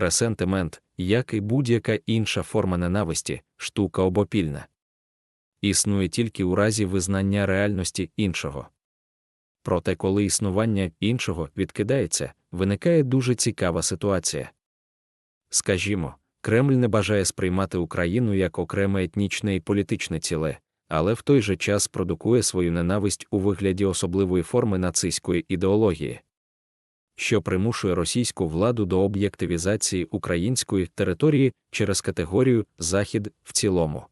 Ресентимент, як і будь-яка інша форма ненависті, штука обопільна. Існує тільки у разі визнання реальності іншого. Проте, коли існування іншого відкидається, виникає дуже цікава ситуація. Скажімо, Кремль не бажає сприймати Україну як окреме етнічне і політичне ціле, але в той же час продукує свою ненависть у вигляді особливої форми нацистської ідеології, що примушує російську владу до об'єктивізації української території через категорію Захід в цілому.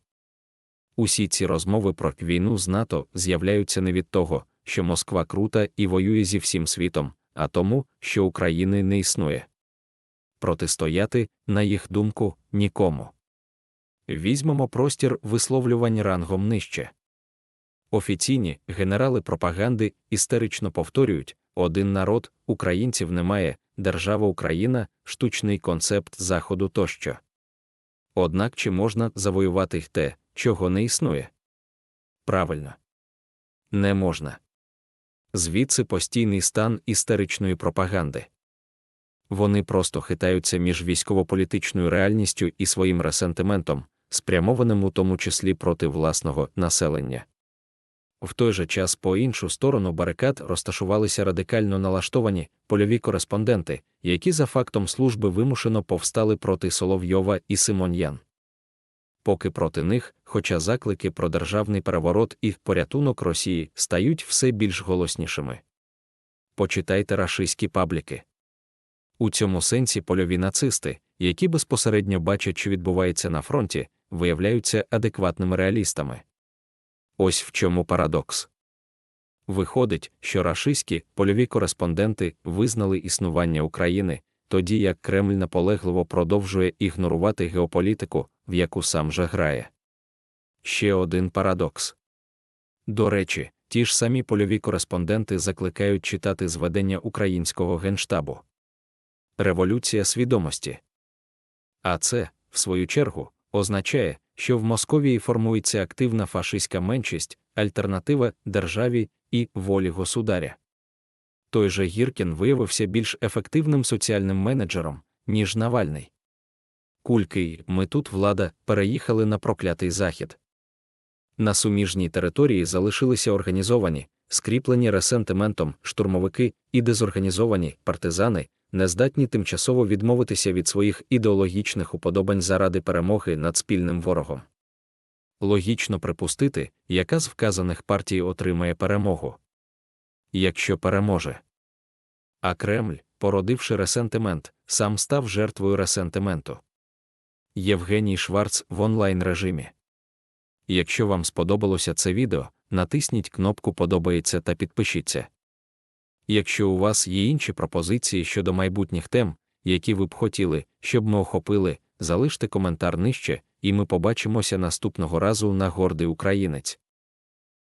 Усі ці розмови про війну з НАТО з'являються не від того, що Москва крута і воює зі всім світом, а тому, що України не існує. Протистояти, на їх думку, нікому. Візьмемо простір висловлювань рангом нижче. Офіційні генерали пропаганди істерично повторюють один народ, українців немає, держава Україна, штучний концепт Заходу тощо. Однак чи можна завоювати те, чого не існує? Правильно. Не можна. Звідси постійний стан істеричної пропаганди. Вони просто хитаються між військово-політичною реальністю і своїм ресентиментом, спрямованим у тому числі проти власного населення. В той же час по іншу сторону барикад розташувалися радикально налаштовані польові кореспонденти, які за фактом служби вимушено повстали проти Соловйова і Симоньян. Поки проти них, хоча заклики про державний переворот і порятунок Росії стають все більш голоснішими. Почитайте рашистські пабліки. У цьому сенсі польові нацисти, які безпосередньо бачать, що відбувається на фронті, виявляються адекватними реалістами. Ось в чому парадокс. Виходить, що рашистські польові кореспонденти визнали існування України, тоді як Кремль наполегливо продовжує ігнорувати геополітику, в яку сам же грає. Ще один парадокс. До речі, ті ж самі польові кореспонденти закликають читати зведення українського генштабу. Революція свідомості. А це, в свою чергу, означає, що в Московії формується активна фашистська меншість, альтернатива державі і волі государя. Той же Гіркін виявився більш ефективним соціальним менеджером, ніж Навальний. Кульки, ми тут влада переїхали на проклятий захід. На суміжній території залишилися організовані, скріплені ресентиментом штурмовики і дезорганізовані партизани, нездатні тимчасово відмовитися від своїх ідеологічних уподобань заради перемоги над спільним ворогом. Логічно припустити, яка з вказаних партій отримає перемогу. Якщо переможе. А Кремль, породивши ресентимент, сам став жертвою ресентименту. Євгеній Шварц в онлайн режимі. Якщо вам сподобалося це відео, натисніть кнопку Подобається та підпишіться. Якщо у вас є інші пропозиції щодо майбутніх тем, які ви б хотіли, щоб ми охопили, залиште коментар нижче, і ми побачимося наступного разу на гордий українець.